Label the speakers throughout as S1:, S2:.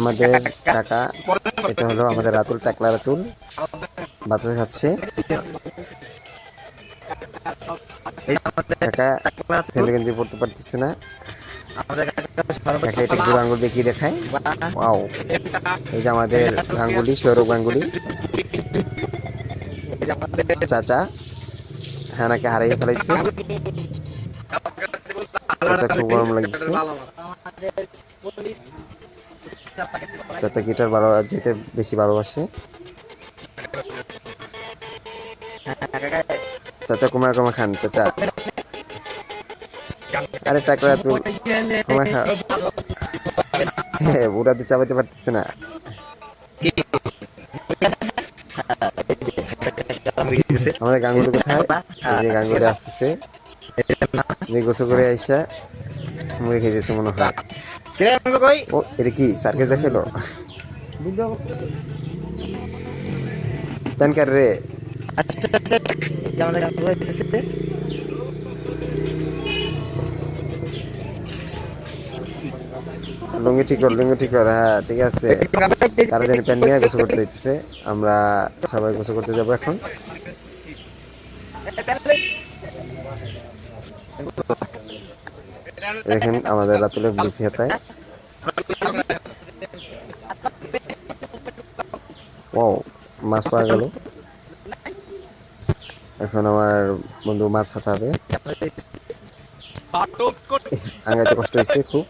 S1: আমাদের কাকা এটা হলো আমাদের রাতুল টাকলা রাতুল। বাতাস খাচ্ছে। কাকা ছেলে পড়তে পারতেছে না। এটা ঘুরে আঙ্গুল কি দেখায় ওয়াও। এই যে আমাদের গাঙ্গুলি, সৌরভ গাঙ্গুলি। চাচা, হানাকে হারিয়ে ফেলাইছে। চাচা খুব গরম লাগছে চাচা গিটার ভালো, যেতে বেশি ভালোবাসে। চাচা কুমা কুমা খান, চাচা। আরে টাকরা তুই কুমা খা হ্যাঁ ওরা তো চাবাইতে পারতেছে না। আমাদের গাঙ্গুলি কোথায়? যে গাঙ্গুলি আসতেছে। যে গোসল করে আইসা মুড়ি খেয়ে খেয়েছে মনে হয়। ও এটা কি সার্কেস দেখাল? প্যান কার্ড রে। লুঙ্গি ঠিক কর লুঙ্গি ঠিক কর হ্যাঁ ঠিক আছে। কারও জানি প্যান নিয়ে গোসল করতে দিতেছে আমরা সবাই গোসল করতে যাব এখন। দেখেন আমাদের রাতুলের বিসি হাতায়। ও মাছ পাওয়া গেল। এখন আমার বন্ধু মাছ হাতাবে। আঙ্গাইতে কষ্ট হয়েছে খুব।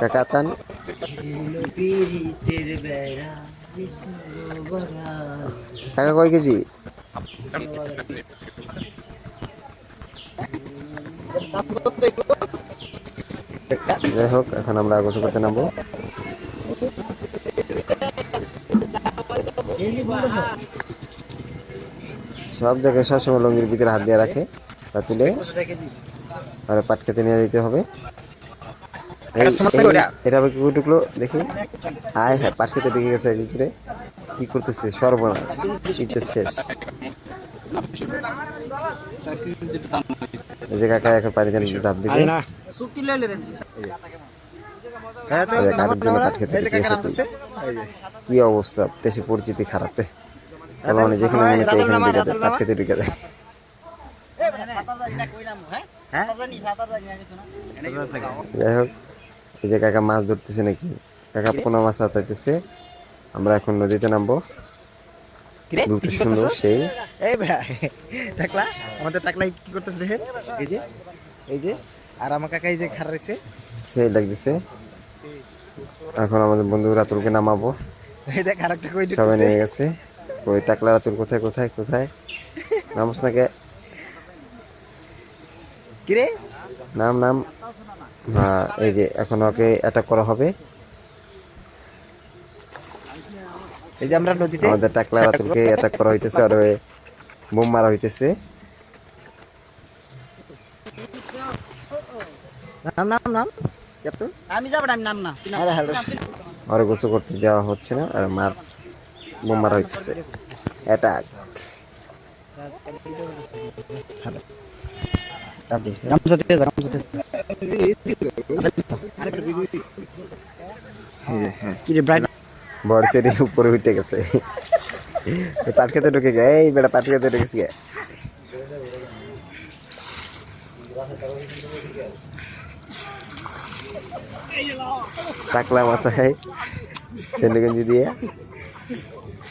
S1: কাকা তান কাকা কয় কেজি? যাই হোক এখন আমরা করতে নামবো। সব জায়গায় সবসময় লঙ্গির ভিতরে হাত দিয়ে রাখে তা তুলে। আর পাট খেতে নিয়ে যেতে হবে। এটা আবার কি টুকলো দেখি। আয় হ্যাঁ পাট খেতে ঢুকে গেছে ভিতরে কি করতেছে? সর্বনাশ। শেষ। এই যে কাকা এখন পানি জানি ধাপ দিবে। কাঠের জন্য কাঠ খেতে কি অবস্থা? দেশে পরিচিতি খারাপ রে। মানে যেখানে মনে হচ্ছে এখানে ঢুকে যায় কাঠ খেতে ঢুকে যায়। যাই হোক এই যে কাকা মাছ ধরতেছে নাকি? কাকা পোনা মাছ হাতাইতেছে আমরা এখন নদীতে নামবো। দুটো সুন্দর সেই।
S2: এই বেড়া টাকলা আমাদের টাকলা কি করতেছে দেখেন এই যে এই যে আর আমার কাকা এই যে খারাপ রয়েছে।
S1: সেই লাগতেছে এখন আমাদের বন্ধু রাতুলকে নামাবো।
S2: এই দেখ আরেকটা কই
S1: সবাই নেমে গেছে। ওই টাকলা রাতুল কোথায় কোথায় কোথায়? নামস নাকে
S2: কি?
S1: নাম নাম। এই যে এখন ওকে অ্যাটাক করা হবে।
S2: এই যে আমরা নদীতে
S1: আমাদের টাকলা রাতুলকে অ্যাটাক করা হইতেছে আর বোম মারা হইতেছে।
S2: নাম নাম নাম।
S3: আমি যাব না, আমি নাম না।
S2: আরে হ্যালো।
S1: আর গোসল করতে দেওয়া হচ্ছে না আর মার বোম মারা হইতেছে। অ্যাটাক।
S3: গামছা দিয়ে যা গামছা দিয়ে কি রে ব্রাইট
S1: বর্ষের উপরে উঠে গেছে। পাট খেতে ঢুকে গে এই বেটা পাট খেতে ঢুকেছি গে টাকলা মাথায় সেন্ডগঞ্জি দিয়ে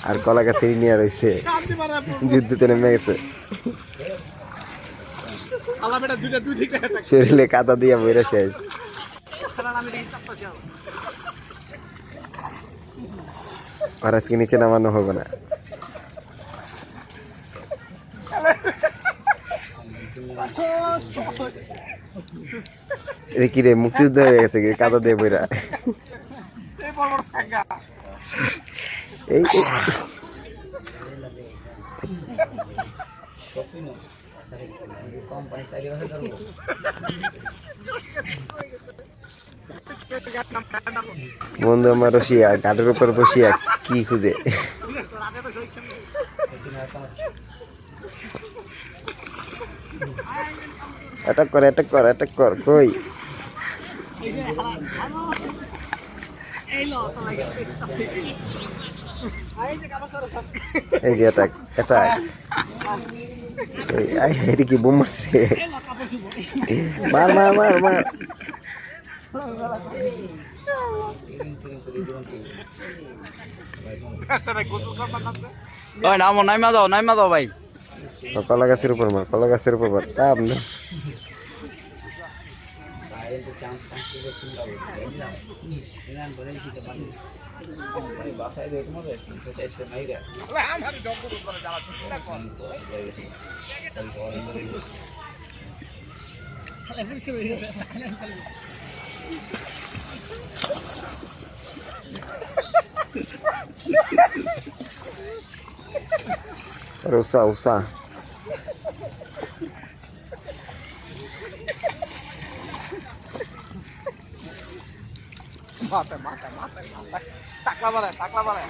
S1: আর কলা গাছের নিয়ে রয়েছে। যুদ্ধতে নেমে গেছে। শরীরে কাদা দিয়ে বেড়ে শেষ। আর আজকে নিচে নামানো হবে না। রে কি রে, মুক্তিযুদ্ধ হয়ে গেছে কি কাদা দিয়ে বইরা। এই, এই- বন্ধু আমার রসিয়া গাড়ির উপর বসিয়া কি খুঁজে? অ্যাটাক কর অ্যাটাক কর অ্যাটাক কর, কই?
S4: এই যে কি বোম মার মার মার মার।
S2: ওই নামো নাইমা দাও নাইমা দাও ভাই
S4: তো কলা গাছের উপর মার কলা গাছের উপর মার তাপ না আরে উষা উষা
S5: টাকলা বাড়ায় টাকলা বাড়ায়